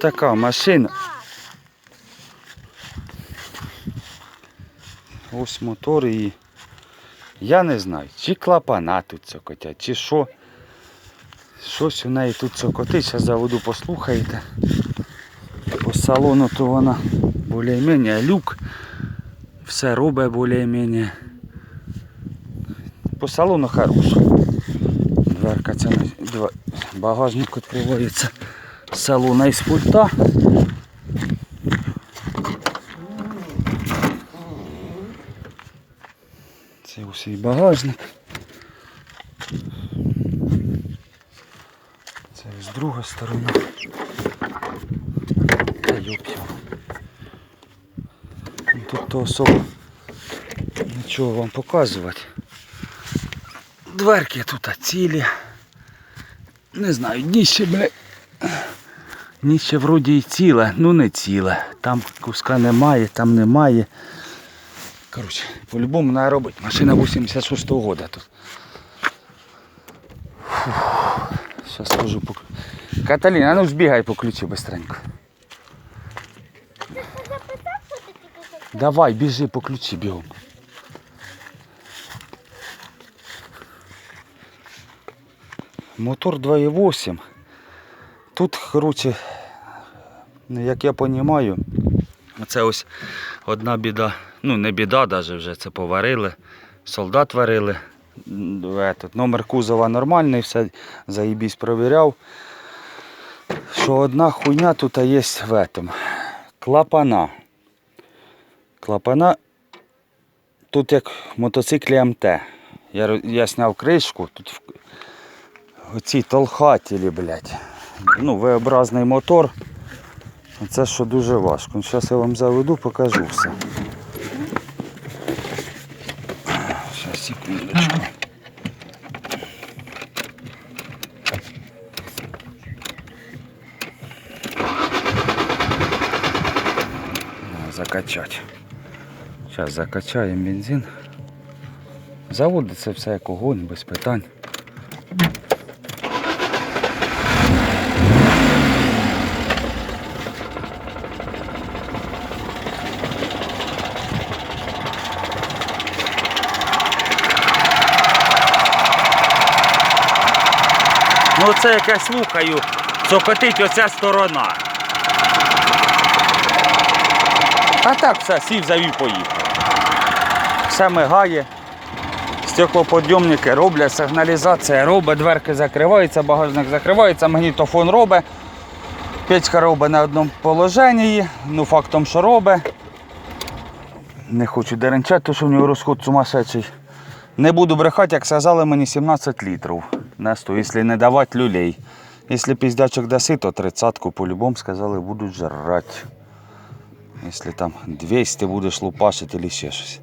Така машина. Ось мотор і. Я не знаю, чи клапана тут цокотять, чи що. Щось у неї тут цокотить, зараз заведу, послухаєте. По салону то вона більш-менш люк. Все робить більш-менш. По салону хороше. Дверка ця багажник відкривається салона із пульта. Це і багажник. Це з друга сторона. Та йоп його. Ну, Тут то особо нічого вам показувати. Дверки тут цілі. Не знаю, дніще, бля. Дніще вроді і ціле, ну не ціле. Там куска немає, там немає. Коротше, по-любому треба робити. Машина 86-го года тут. Зараз скажу по Каталіна, ну збігай по ключі быстренько. Давай, біжи по ключі бігом. Мотор 2.8. Тут, коротше, як я розумію, це ось одна біда. Ну, не біда навіть вже це поварили. Солдат варили. Этот, номер кузова нормальний, все заїбісь провіряв. Що одна хуйня тут є в этом. Клапана. Клапана тут як в мотоциклі МТ. Я, я зняв кришку, тут оці толхателі, блядь. Ну, V-образний мотор. Це що дуже важко. Зараз я вам заведу, покажу все. Зараз, секундочку. Закачать. Зараз закачаємо бензин. Заводиться все як огонь, без питань. Ну це як я слухаю, цокотить оця сторона. А так все, сів, завів, поїхав. Все мигає. Стеклоподйомники роблять, сигналізація робить, дверки закриваються, багажник закривається, магнітофон робить. Печка робить на одному положенні, ну фактом, що робить. Не хочу деренчати, що в нього розход сумасшедший. Не буду брехати, як сказали мені 17 літрів. На 100, якщо не давати люлей. Якщо піздячок даси, то 30-ку по-любому сказали будуть жрати. Якщо там 200 будеш лупашити чи ще щось.